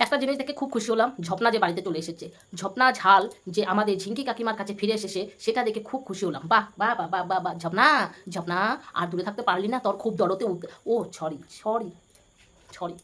একটা জিনিস দেখে খুব খুশি হলাম, ঝপনা যে বাড়িতে চলে এসেছে। ঝপনা, ঝাল, যে আমাদের ঝিঙ্কি কাকিমার কাছে ফিরে এসেছে, সেটা দেখে খুব খুশি হলাম। বাহ বাহ বাহ বাহ বাহ বাহ, ঝপনা ঝপনা, আর দূরে থাকতে পারলি না, তোর খুব দরতে ও সরি সরি সরি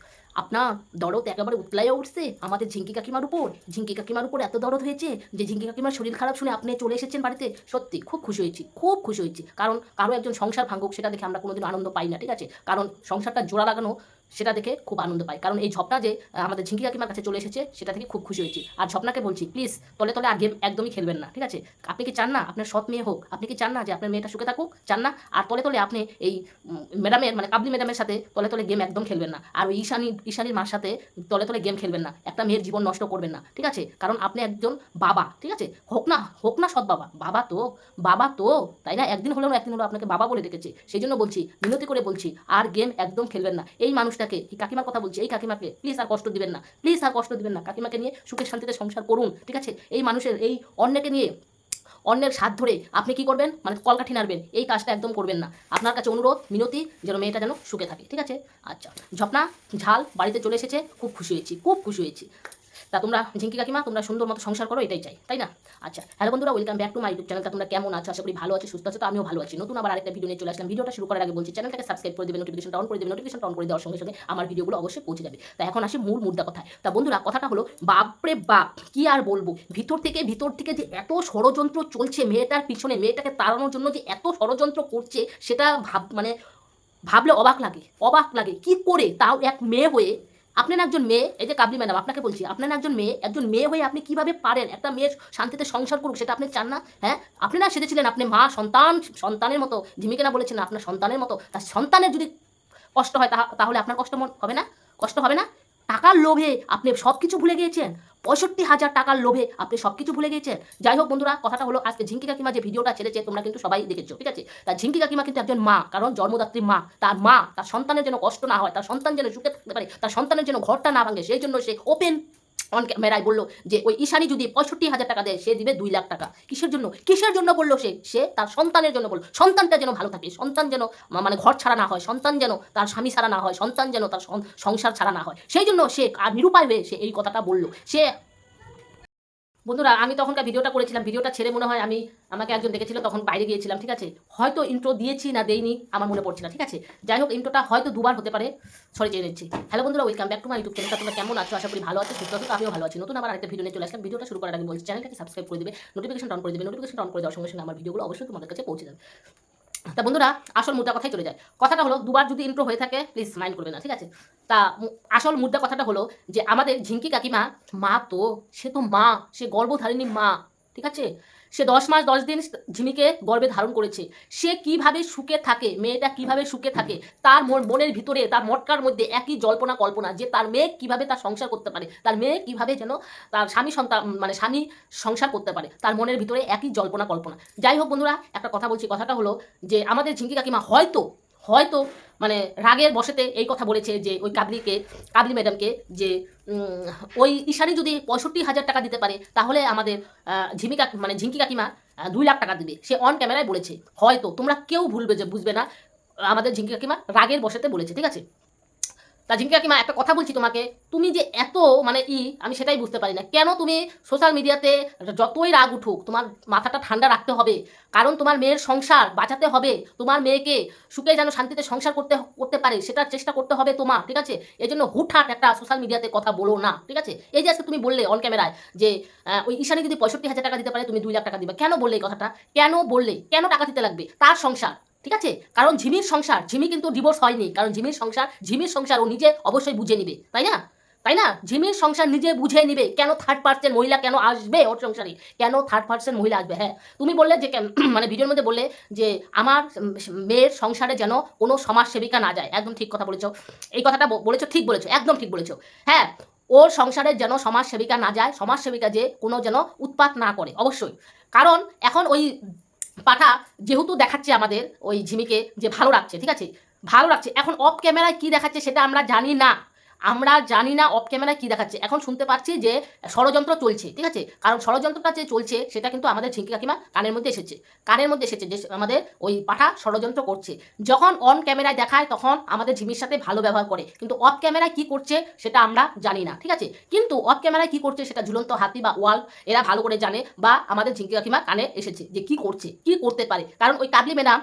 আপনার দরদ একেবারে উতলাইয়া উঠছে আমাদের ঝিঙ্কি কাকিমার উপর। ঝিঙ্কি কাকিমার উপর এত দরদ হয়েছে যে ঝিঙ্কি কাকিমার শরীর খারাপ শুনে আপনি চলে এসেছেন বাড়িতে। সত্যি, খুব খুশি হয়েছি, খুব খুশি হয়েছি। কারণ কারও একজন সংসার ভাঙুক, সেটা দেখে আমরা কোনোদিন আনন্দ পাই না, ঠিক আছে? কারণ সংসারটা জোড়া লাগানো সেটা দেখে খুব আনন্দ পাই। কারণ এই ঝপনা যে আমাদের ঝিঙ্কি কাকিমার কাছে চলে এসেছে, সেটা থেকে খুব খুশি হয়েছি। আর ঝপনাকে বলছি, প্লিজ, তলে তলে আর গেম একদমই খেলবেন না, ঠিক আছে? আপনি কি চান না, আপনার সৎ মেয়ে হোক, আপনি কি চান না যে আপনার মেয়েটা সুখে থাকুক? চান না? আর তলে তলে আপনি এই ম্যাডামের মানে কাবলি ম্যাডামের সাথে তলে তলে গেম একদম খেলবেন না। আর ওই ঈশানী, ঈশানীর মার সাথে তলে তলে গেম খেলবেন না। একটা মেয়ের জীবন নষ্ট করবেন না, ঠিক আছে? কারণ আপনি একজন বাবা, ঠিক আছে? হোক না হোক না সৎ বাবা। বাবা তো বাবা তো, তাই না? একদিন হলেও একদিন হলেও আপনাকে বাবা বলে ডেকেছে। সেই জন্য বলছি, মিনতি করে বলছি, আর গেম একদম খেলবেন না। এই মানুষটাকে এই কাকিমার কথা বলছি, এই কাকিমাকে। প্লিজ আর কষ্ট দিবেন না। প্লিজ আর কষ্ট দিবেন না। কাকিমাকে নিয়ে সুখের শান্তিতে সংসার করুন, ঠিক আছে? এই মানুষের, এই অন্যকে নিয়ে, অন্যের সাথ ধরে আপনি কি করবেন? মানে কলকাঠি নাড়বেন। এই কাজটা একদম করবেন না। আপনার কাছে অনুরোধ, মিনতি, যেন মেয়েটা যেন সুখে থাকে, ঠিক আছে? আচ্ছা ঝপনা, ঝাল বাড়িতে চলে এসেছে। খুব খুশি হয়েছি, খুব খুশি হয়েছি। তা তোমরা ঝিঙ্কি কাকিমা, তোমরা সুন্দর মতো সংসার করো, এটাই চাই, তাই না? আচ্ছা হ্যালো বন্ধুরা welcome back to my YouTube চ্যানেলটা তোমরা কেমন আছো? আশা করি ভালো আছো, সুস্থ আছো, তো আমিও ভালো আছি। নতুন আবার আরেকটা ভিডিও নিয়ে চলে আসলাম। ভিডিওটা শুরু করার আগে বলছি চ্যানেলটাকে সাবস্ক্রাইব করে দেবে নোটিফিকেশন অন করে দেবে নোটিফিকেশন অন করে দেওয়ার সঙ্গে সঙ্গে আমার ভিডিওগুলো অবশ্যই পৌঁছে যাবে। তা এখন আসি মূল মুদ্রা কথায়। তা বন্ধুরা, কথাটা হলো, বাপরে বাপ, কি আর বলব? ভিতর থেকে ভিতর থেকে যে এত ষড়যন্ত্র চলছে মেয়েটার পিছনে, মেয়েটাকে তাড়ানোর জন্য যে এত ষড়যন্ত্র করছে, সেটা ভাব মানে ভাবলে অবাক লাগে অবাক লাগে। কি করে তাও এক মেয়ে হয়ে আপনার একজন মেয়ে, এই যে কাবলি ম্যাডাম, আপনাকে বলছি আপনার একজন মেয়ে একজন মেয়ে হয়ে আপনি কীভাবে পারেন? একটা মেয়ের শান্তিতে সংসার করুক, সেটা আপনি চান না হ্যাঁ? আপনি না সেজেছিলেন, আপনি মা, সন্তান, সন্তানের মতো, ঝিমিকে না বলেছেন, আপনার সন্তানের মতো তার সন্তানের যদি কষ্ট হয়, তাহা- তাহলে আপনার কষ্ট হবে না? কষ্ট হবে না? টাকার লোভে আপনি সব কিছু ভুলে গিয়েছেন? পঁয়ষট্টি হাজার টাকার লোভে আপনি সব কিছু ভুলে গিয়েছেন? যাই হোক বন্ধুরা, কথাটা হলো আজকে ঝিঙ্কি কাকিমা যে ভিডিওটা ছেড়েছে, তোমরা কিন্তু সবাই দেখেছ, ঠিক আছে? তার ঝিঙ্কি কাকিমা কিন্তু একজন মা, কারণ জন্মদাত্রী মা। তার মা, তার সন্তানের যেন কষ্ট না হয়, তার সন্তান যেন সুখে থাকতে পারে, তার সন্তানের যেন ঘরটা না ভাঙে, সেই জন্য সে ওপেন অন ক্যামেরায় বলল যে, ওই ঈশানি যদি পঁয়ষট্টি হাজার টাকা দেয়, সে দিবে দুই লাখ টাকা। কিসের জন্য? কিসের জন্য বলল সে? সে তার সন্তানের জন্য বলল, সন্তানটা যেন ভালো থাকে, সন্তান যেন মানে ঘর ছাড়া না হয়, সন্তান যেন তার স্বামী ছাড়া না হয়, সন্তান যেন তার সংসার ছাড়া না হয়। সেই জন্য সে আর নিরুপায় হয়ে সে এই কথাটা বলল। সে বন্ধুরা, আমি তখনকার ভিডিওটা করেছিলাম, ভিডিওটা ছেড়ে মনে হয় আমি আমাকে একজন দেখেছিল, তখন বাইরে গিয়েছিলাম, ঠিক আছে? হয়তো ইন্ট্রো দিয়েছি না দেইনি, আমার মনে পড়ছে না, ঠিক আছে? যাই হোক ইন্ট্রোটা হয়তো দুবার হতে পারে। সরি চেয়ে নিচ্ছি। হ্যালো বন্ধুরা welcome back to my YouTube চ্যানেলটা তোমরা কেমন আছো? আশা করি ভালো আছো, সুস্থ আছো আমিও ভালো আছি। নতুন আমার আরেকটা ভিডিও নিয়ে চলে আসলাম। ভিডিওটা শুরু করার আগে বলছি চ্যানেলটাকে সাবস্ক্রাইব করে দেবে নোটিফিকেশন অন করে দেবে। নোটিফিকেশন অন করে দেওয়ার সঙ্গে সঙ্গে আমার ভিডিওগুলো অবশ্যই তোমাদের কাছে পৌঁছে যাবে। তা বন্ধুরা, আসল মুদ্রা কথাই চলে যায়। কথাটা হলো, দুবার যদি ইন্ট্রো হয়ে থাকে প্লিজ মাইন্ড করবে না, ঠিক আছে? তা আসল মুদ্রা কথাটা হলো যে, আমাদের ঝিঙ্কি কাকিমা মা তো, সে তো মা, সে গর্ভধারিণী মা, ঠিক আছে? সে দশ মাস, দশ দিন ঝিমিকে গর্বে ধারণ করেছে। সে কীভাবে সুখে থাকে, মেয়েটা কীভাবে সুখে থাকে, তার মনের ভিতরে, তার মটকার মধ্যে একই জল্পনা, কল্পনা যে তার মেয়ে কীভাবে তার সংসার করতে পারে, তার মেয়ে কীভাবে যেন তার স্বামী সন্তান মানে স্বামী সংসার করতে পারে, তার মনের ভিতরে একই জল্পনা, কল্পনা। যাই হোক বন্ধুরা, একটা কথা বলছি, কথাটা হলো যে আমাদের ঝিঙ্কি কাকিমা হয়তো হয়তো মানে রাগের বসেতে এই কথা বলেছে যে ওই কাবলিকে, কাবলি ম্যাডামকে যে ওই ঈশানি যদি পঁয়ষট্টি হাজার টাকা দিতে পারে, তাহলে আমাদের ঝিমিকা মানে ঝিঙ্কি কাকিমা দুই লাখ টাকা দিবে। সে অন ক্যামেরায় বলেছে। হয়তো, তোমরা কেউ ভুলবে যে, বুঝবে না, আমাদের ঝিঙ্কি কাকিমা রাগের বসেতে বলেছে, ঠিক আছে? তা ঝিঙ্কি কাকিমা একটা কথা বলছি তোমাকে? তুমি যে এত মানে ই, আমি সেটাই বুঝতে পারি না। কেন তুমি সোশ্যাল মিডিয়াতে যতই রাগ উঠুক, তোমার মাথাটা ঠান্ডা রাখতে হবে। কারণ তোমার মেয়ের সংসার বাঁচাতে হবে। তোমার মেয়েকে সুখে যেন শান্তিতে সংসার করতে করতে পারে, সেটার চেষ্টা করতে হবে তোমার, ঠিক আছে? এই জন্য হুটহাট একটা সোশ্যাল মিডিয়াতে কথা বলো না, ঠিক আছে? এই যে আজকে তুমি বললে অন ক্যামেরায় যে ওই ঈশানী যদি পঁয়ষট্টি হাজার টাকা দিতে পারে, তুমি দুই লাখ টাকা দিবে। কেন বললে এই কথাটা? কেন বললে? কেন টাকা দিতে লাগবে? তার সংসার। ঠিক আছে? কারণ ঝিমির সংসার, ঝিমি কিন্তু ডিভোর্স হয়নি। কারণ ঝিমির সংসার ঝিমির সংসার ও নিজে অবশ্যই বুঝে নিবে। তাই না? তাই না? ঝিমির সংসার নিজে বুঝে নিবে কেন থার্ড পার্সেন্ট মহিলা কেন আসবে ওর সংসারে? কেন থার্ড পার্সেন্ট মহিলা আসবে? হ্যাঁ তুমি বললে যে মানে ভিডিওর মধ্যে বললে যে আমার মেয়ের সংসারে যেন কোনো সমাজসেবিকা না যায়। একদম ঠিক কথা বলেছ। এই কথাটা বলেছ, ঠিক বলেছ, একদম ঠিক বলেছ। হ্যাঁ ওর সংসারে যেন সমাজসেবিকা না যায়, সমাজসেবিকা যে কোনো যেন উৎপাত না করে, অবশ্যই। কারণ এখন ওই পাঠা যেহেতু দেখাচ্ছে আমাদের ওই ঝিমিকে যে ভালো রাখছে ঠিক আছে? ভালো রাখছে এখন অফ ক্যামেরায় কি দেখাচ্ছে সেটা আমরা জানি না। আমরা জানি না অফ ক্যামেরা কী দেখাচ্ছে। এখন শুনতে পাচ্ছি যে ষড়যন্ত্র চলছে, ঠিক আছে? কারণ ষড়যন্ত্রটা যে চলছে, সেটা কিন্তু আমাদের ঝিঙ্কি কাকিমা কানের মধ্যে এসেছে। কানের মধ্যে এসেছে যে আমাদের ওই পাঠা ষড়যন্ত্র করছে। যখন অন ক্যামেরায় দেখায়, তখন আমাদের ঝিমির সাথে ভালো ব্যবহার করে। কিন্তু অফ ক্যামেরায় কি করছে, সেটা আমরা জানি না, ঠিক আছে? কিন্তু অফ ক্যামেরায় কি করছে, সেটা ঝুলন্ত হাতি বা ওয়াল, এরা ভালো করে জানে বা আমাদের ঝিঙ্কি কাকিমা কানে এসেছে যে কি করছে, কি করতে পারে। কারণ ওই কাবলি ম্যাডাম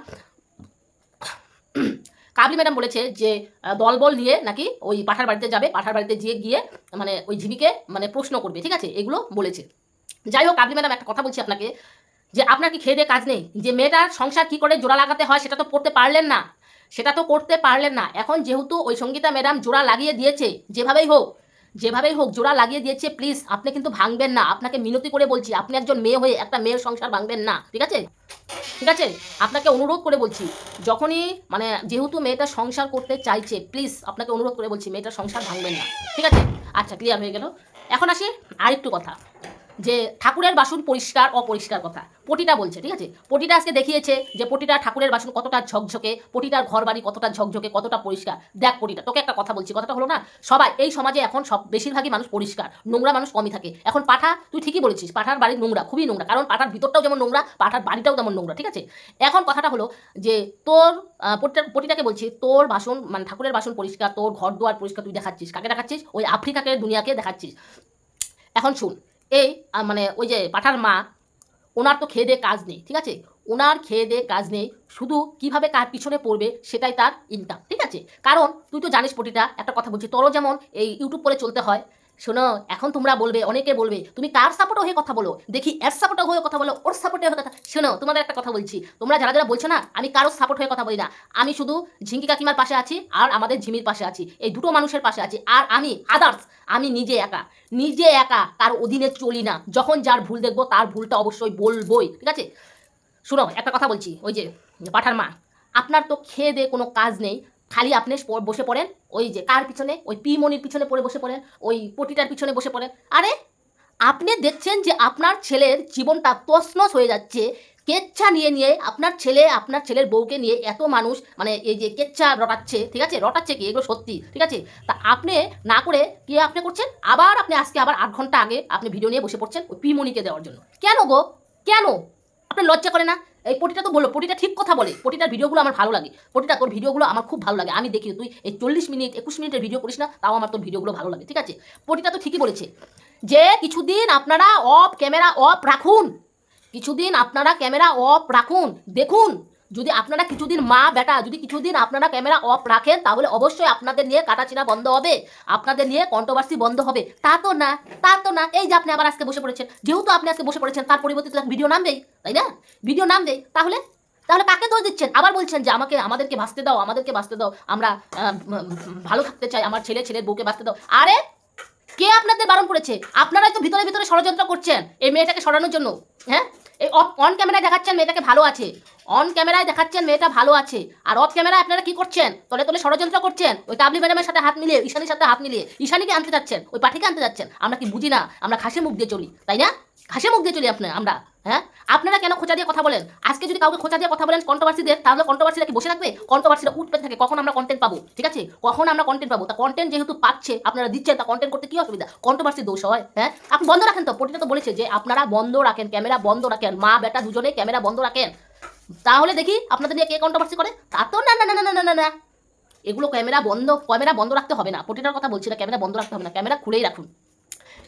কাবলি ম্যাডাম বলেছে যে দলবল নিয়ে নাকি ওই পাঠার বাড়িতে যাবে, পাঠার বাড়িতে গিয়ে গিয়ে মানে ওই ঝিমিকে মানে প্রশ্ন করবে, ঠিক আছে? এগুলো বলেছে। যাই হোক, কাবলি ম্যাডাম, একটা কথা বলছি আপনাকে, যে আপনার কি খেয়ে দিয়ে কাজ নেই? যে মেয়েটার সংসার কি করে জোড়া লাগাতে হয়, সেটা তো পড়তে পারলেন না। সেটা তো করতে পারলেন না। এখন যেহেতু ওই সঙ্গীতা ম্যাডাম জোড়া লাগিয়ে দিয়েছে, যেভাবেই হোক যেভাবেই হোক, জোড়া লাগিয়ে দিয়েছে প্লিজ আপনি কিন্তু ভাঙবেন না। আপনাকে মিনতি করে বলছি, আপনি একজন মেয়ে হয়ে একটা মেয়ের সংসার ভাঙবেন না, ঠিক আছে? ঠিক আছে? আপনাকে অনুরোধ করে বলছি, যখনই মানে যেহেতু মেয়েটা সংসার করতে চাইছে প্লিজ আপনাকে অনুরোধ করে বলছি, মেয়েটা সংসার ভাঙবেন না, ঠিক আছে? আচ্ছা ক্লিয়ার হয়ে গেল। এখন আসি আরেকটু কথা। যে ঠাকুরের বাসন পরিষ্কার, অপরিষ্কার কথা। পটিটা বলছে, ঠিক আছে? পটিটা আজকে দেখিয়েছে যে পটিটা ঠাকুরের বাসন কতটা ঝকঝকে, পটিটার ঘর বাড়ি কতটা ঝকঝকে, কতটা পরিষ্কার। দেখ পটিটা, তোকে একটা কথা বলছি, কথাটা হলো না? সবাই, এই সমাজে এখন সব, বেশিরভাগই মানুষ পরিষ্কার, নোংরা মানুষ কমই থাকে। এখন পাঠা, তুই ঠিকই বলেছিস, পাঠার বাড়ির নোংরা, খুবই নোংরা, কারণ পাঠার ভিতরটাও যেমন নোংরা, পাঠার বাড়িটাও তেমন নোংরা, ঠিক আছে? এখন কথাটা হলো যে তোর পটিটা, পটিটাকে বলছি, তোর বাসন মানে ঠাকুরের বাসন পরিষ্কার, তোর ঘর দুয়ার পরিষ্কার তুই দেখাচ্ছিস, কাকে দেখাচ্ছিস? ওই আফ্রিকাকে, দুনিয়াকে দেখাচ্ছিস। এখন শুন এই মানে ওই যে পাঠার মা, ওনার তো খেয়ে দিয়ে কাজ নেই, ঠিক আছে? ওনার খেয়ে দিয়ে কাজ নেই, শুধু কীভাবে কার পিছনে পড়বে সেটাই তার ইনকাম ঠিক আছে? কারণ তুই তো জানিস পটিটা একটা কথা বলছি, তোরও যেমন এই ইউটিউব করে চলতে হয় শোনো, এখন তোমরা বলবে, অনেকে বলবে, তুমি কার সাপোর্টে হয়ে কথা বলো? দেখি এর সাপোর্টও হয়ে কথা বলো, ওর সাপোর্টে হয়ে কথা শোনো, তোমাদের একটা কথা বলছি। তোমরা যারা যারা বলছো না, আমি কারোর সাপোর্ট হয়ে কথা বলি না। আমি শুধু ঝিঙ্কি কাকিমার পাশে আছি আর আমাদের ঝিমির পাশে আছি। এই দুটো মানুষের পাশে আছি। আর আমি আদার্স আমি নিজে একা। নিজে একা, কার অধীনে চলি না। যখন যার ভুল দেখব, তার ভুলটা অবশ্যই বলবোই, ঠিক আছে? শোনো, একটা কথা বলছি, ওই যে, পাঠার মা, আপনার তো খেয়ে দিয়ে কোনো কাজ নেই। খালি আপনি বসে পড়েন, ওই যে কার পিছনে, ওই পিমনির পিছনে পড়ে বসে পড়েন, ওই পটিটার পিছনে বসে পড়েন। আরে, আপনি দেখছেন যে আপনার ছেলের জীবনটা তছনছ হয়ে যাচ্ছে, কেচ্ছা নিয়ে নিয়ে আপনার ছেলে, আপনার ছেলের বউকে নিয়ে এত মানুষ মানে এই যে কেচ্ছা রটাচ্ছে, ঠিক আছে? রটাচ্ছে কি? এগুলো সত্যি, ঠিক আছে? তা আপনি না করে কি আপনি করছেন? আবার আপনি আজকে আবার আট ঘণ্টা আগে আপনি ভিডিও নিয়ে বসে পড়ছেন ওই পিমনিকে দেওয়ার জন্য। কেন গো? কেন? আপনি লজ্জা করে না? এই পটিটা তো বলল, পটিটা ঠিক কথা বলে, পটিটার ভিডিওগুলো আমার ভালো লাগে। পটিটা তোর ভিডিওগুলো আমার খুব ভালো লাগে। আমি দেখি তুই এই চল্লিশ মিনিট, একুশ মিনিটের ভিডিও করিস না, তাও আমার তোর ভিডিওগুলো ভালো লাগে, ঠিক আছে? পটিটা তো ঠিকই বলেছে যে কিছুদিন আপনারা অফ ক্যামেরা অফ রাখুন। কিছুদিন আপনারা ক্যামেরা অফ রাখুন, দেখুন। যদি আপনারা কিছুদিন মা, বেটা, যদি কিছুদিন আপনারা ক্যামেরা অফ রাখেন, তাহলে অবশ্যই আপনাদের নিয়ে কাটাচিনা বন্ধ হবে। আপনাদের নিয়ে কন্ট্রোভার্সি বন্ধ হবে। তা তো না, তা তো না। এই যে আপনি আবার আজকে বসে পড়েছেন। যেহেতু আপনি আজকে বসে পড়েছেন, তার পরিবর্তে ভিডিও নামবেই, তাই না? ভিডিও নামবেই। তাহলে তাহলে কাকে দোষ দিচ্ছেন? আবার বলছেন যে আমাকে, আমাদেরকে ভাসতে দাও, আমাদেরকে ভাসতে দাও। আমরা ভালো থাকতে চাই, আমার ছেলে, ছেলের বউকে ভাসতে দাও। আরে কে আপনাদের বারণ করেছে? আপনারাই তো ভিতরে ভিতরে ষড়যন্ত্র করছেন এই মেয়েটাকে সরানোর জন্য হ্যাঁ? এই অন ক্যামেরায় দেখাচ্ছেন মেয়েটাকে ভালো আছে। অন ক্যামেরায় দেখাচ্ছেন মেয়েটা ভালো আছে। আর অফ ক্যামেরায় আপনারা কি করছেন? তলে তলে ষড়যন্ত্র করছেন। ওই কাবলি ম্যাডামের সাথে হাত মিলিয়ে, ঈশানির সাথে হাত মিলিয়ে, ঈশানীকে আনতে যাচ্ছেন, ওই পাঠিকে আনতে যাচ্ছেন। আমরা কি বুঝি না? আমরা ঘাসে মুখ দিয়ে চলি, তাই না? ঘাসে মুখ দিয়ে চলি আপনার আমরা হ্যাঁ? আপনারা কেন খোঁচা দিয়ে কথা বলেন? আজকে যদি কাউকে খোঁচা দিয়ে কথা বলেন কন্ট্রোভার্সিদের তাহলে কন্ট্রোভার্সিরা কি বসে থাকবে? কন্ট্রোভার্সিরা উঠতে থাকে। কখন আমরা কন্টেন্ট পাবো? ঠিক আছে? কখন আমরা কন্টেন্ট পাবো? তা কন্টেন্ট যেহেতু পাচ্ছে, আপনারা দিচ্ছেন, তা কন্টেন্ট করতে কি অসুবিধা? কন্ট্রোভার্সি দোষ হয় হ্যাঁ? আপনি বন্ধ রাখেন তো? পটিটা তো বলেছে যে আপনারা বন্ধ রাখেন ক্যামেরা বন্ধ রাখেন, মা, বেটা দুজনে ক্যামেরা বন্ধ রাখেন। তাহলে দেখি আপনাদের নিয়ে কে কন্ট্রোভার্সি করে? তা তো না না না না না না না এগুলো ক্যামেরা বন্ধ ক্যামেরা বন্ধ রাখতে হবে না। পটিটার কথা বলছি না ক্যামেরা বন্ধ রাখতে হবে না। ক্যামেরা খুলেই রাখুন।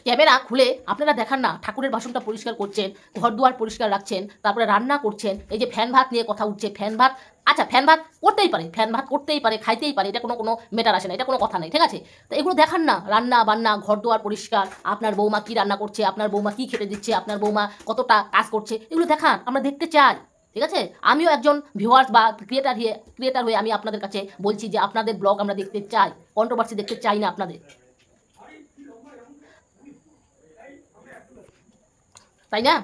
ক্যামেরা খুলে আপনারা দেখান না, ঠাকুরের বাসনটা পরিষ্কার করছেন ঘর দুয়ার পরিষ্কার রাখছেন, তারপরে রান্না করছেন, এই যে ফ্যান ভাত নিয়ে কথা উঠছে, ফ্যান ভাত আচ্ছা ফ্যান ভাত করতেই পারে, ফ্যান ভাত করতেই পারে, খাইতেই পারে, এটা কোনো কোনো মেটার আসে না, এটা কোনো কথা নেই, ঠিক আছে? তো এগুলো দেখান না, রান্না বান্না ঘর দুয়ার পরিষ্কার, আপনার বৌমা কী রান্না করছে, আপনার বৌমা কী খেতে দিচ্ছে, আপনার বৌমা কতটা কাজ করছে, এগুলো দেখান, আমরা দেখতে চাই, ঠিক আছে? আমিও একজন ভিউয়ার্স বা ক্রিয়েটার হয়ে ক্রিয়েটার হয়ে আমি আপনাদের কাছে বলছি যে আপনাদের ব্লগ আমরা দেখতে চাই কন্ট্রোভার্সি দেখতে চাই না আপনাদের। তাই না?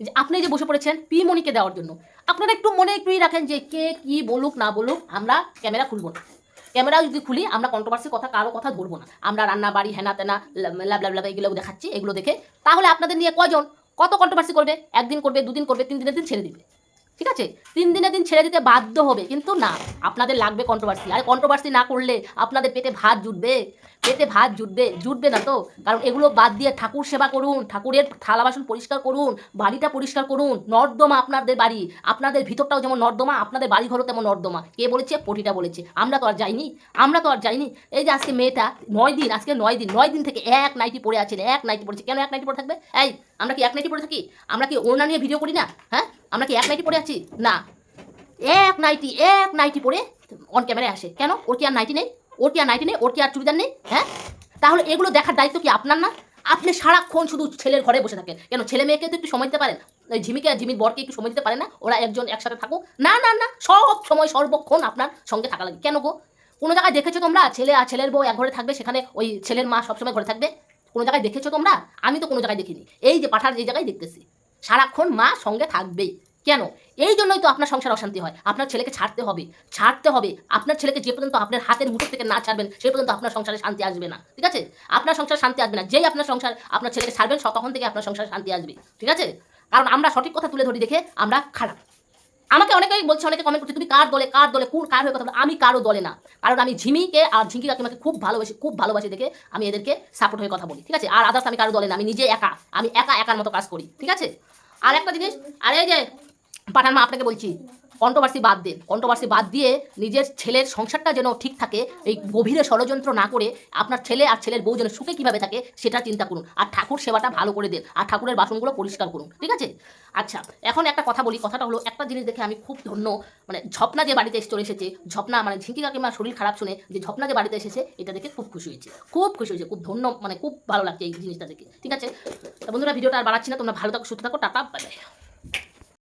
যে আপনি যে বসে পড়েছেন পিমনিকে দেওয়ার জন্য, আপনারা একটু মনে একটুই রাখেন যে কে কি বলুক, না বলুক, আমরা ক্যামেরা খুলবো না। ক্যামেরা যদি খুলি, আমরা কন্ট্রোভার্সি কথা, কারও কথা ধরবো না। আমরা রান্না বাড়ি হেনা তেনা ল্যাব এগুলো দেখাচ্ছি, এগুলো দেখে, তাহলে আপনাদের নিয়ে কজন, কত কন্ট্রোভার্সি করবে? একদিন করবে, দুদিন করবে, তিন দিনের দিন ছেড়ে দিবে। ঠিক আছে? তিন দিনের দিন ছেড়ে দিতে বাধ্য হবে, কিন্তু না, আপনাদের লাগবে কন্ট্রোভার্সি আর কন্ট্রোভার্সি না করলে আপনাদের পেটে ভাত জুটবে। পেটে ভাত জুটবে জুটবে না তো? কারণ এগুলো বাদ দিয়ে ঠাকুর সেবা করুন, ঠাকুরের থালা বাসন পরিষ্কার করুন, বাড়িটা পরিষ্কার করুন, নর্দমা আপনাদের বাড়ি। আপনাদের ভিতরটাও যেমন নর্দমা, আপনাদের বাড়ি ঘরও তেমন নর্দমা। কে বলেছে? পটিটা বলেছে। আমরা তো আর যাইনি, আমরা তো আর যাইনি। এই যে আজকে মেয়েটা, নয় দিন, আজকে নয় দিন নয় দিন থেকে এক নাইটি পড়ে আছেন এক নাইটি পড়েছে কেন এক নাইটি পরে থাকবে? এই, আমরা কি এক নাইটি পড়ে থাকি? আমরা কি ওড়না নিয়ে ভিডিও করি না? হ্যাঁ? আমরা কি এক নাইটি পড়ে আছি? না। এক নাইটি এক নাইটি পরে অন ক্যামেরায় আসে। কেন? ওর কি আর নাইটি নেই? ওর কি আর নাইটি নেই ওর কি আর চুড়িদার নেই হ্যাঁ? তাহলে এগুলো দেখার দায়িত্ব কি আপনার না? আপনি সারাক্ষণ শুধু ছেলের ঘরে বসে থাকেন। কেন ছেলে মেয়েকে তো একটু সময় দিতে পারেন? ওই ঝিমিকে আর ঝিমির বরকে একটু সময় দিতে পারে না? ওরা একজন একসাথে থাকুক। না না না, সব সময়, সর্বক্ষণ আপনার সঙ্গে থাকা লাগে। কেন গো? কোনো জায়গায় দেখেছ তোমরা? ছেলে আর ছেলের বউ এক ঘরে থাকবে, সেখানে ওই ছেলের মা সবসময় ঘরে থাকবে? কোনো জায়গায় দেখেছ তোমরা? আমি তো কোনো জায়গায় দেখিনি। এই যে পাঠার যে জায়গায় দেখতেছি। সারাক্ষণ মা সঙ্গে থাকবেই। কেন? এই জন্যই তো আপনার সংসার অশান্তি হয়। আপনার ছেলেকে ছাড়তে হবে। ছাড়তে হবে। আপনার ছেলেকে যে পর্যন্ত আপনার হাতের মুঠো থেকে না ছাড়বেন সেই পর্যন্ত আপনার সংসারে শান্তি আসবে না। ঠিক আছে? আপনার সংসার শান্তি আসবে না। যেই আপনার সংসার আপনার ছেলেকে ছাড়বেন তখন থেকে আপনার সংসারে শান্তি আসবে। ঠিক আছে? কারণ আমরা সঠিক কথা তুলে ধরি দেখে আমরা খারাপ। আমাকে অনেকেই বলছে, অনেকে কমেন্ট করছে, তুমি কার দলে কার দলে, কোন, কার হয়ে কথা বলো? আমি কারও দলে না। কারণ আমি ঝিমিকে আর ঝিঙ্কি কাকিমাকে খুব ভালোবাসি খুব ভালোবাসি দেখে আমি এদেরকে সাপোর্ট হয়ে কথা বলি। ঠিক আছে? আর আদার্স আমি কারও দলে না। আমি নিজে একা। আমি একা, একার মতো কাজ করি। ঠিক আছে? আর একটা জিনিস, আরে এই যে পাঠান মা, আপনাকে বলছি কন্ট্রোভার্সি বাদ দেন কন্ট্রোভার্সি বাদ দিয়ে নিজের ছেলের সংসারটা যেন ঠিক থাকে, এই গভীরে ষড়যন্ত্র না করে আপনার ছেলে আর ছেলের বউ যেন সুখে কীভাবে থাকে, সেটা চিন্তা করুন। আর ঠাকুর সেবাটা ভালো করে দেন, আর ঠাকুরের বাসনগুলো পরিষ্কার করুন, ঠিক আছে? আচ্ছা এখন একটা কথা বলি, কথাটা হলো একটা জিনিস দেখে আমি খুব ধন্য মানে ঝপনা যে বাড়িতে এসে চলে এসেছে, ঝপনা মানে ঝিঙ্কি কাকিমার শরীর খারাপ শুনে যে ঝপনা যে বাড়িতে এসেছে, এটা দেখে খুব খুশি হয়েছে, খুব খুশি হয়েছে, খুব ধন্য মানে খুব ভালো লাগছে এই জিনিসটা দেখে, ঠিক আছে? বন্ধুরা, ভিডিওটা আর বাড়াচ্ছি না, তোমরা ভালো থাকো, সুস্থ থাকো, টাটা বাই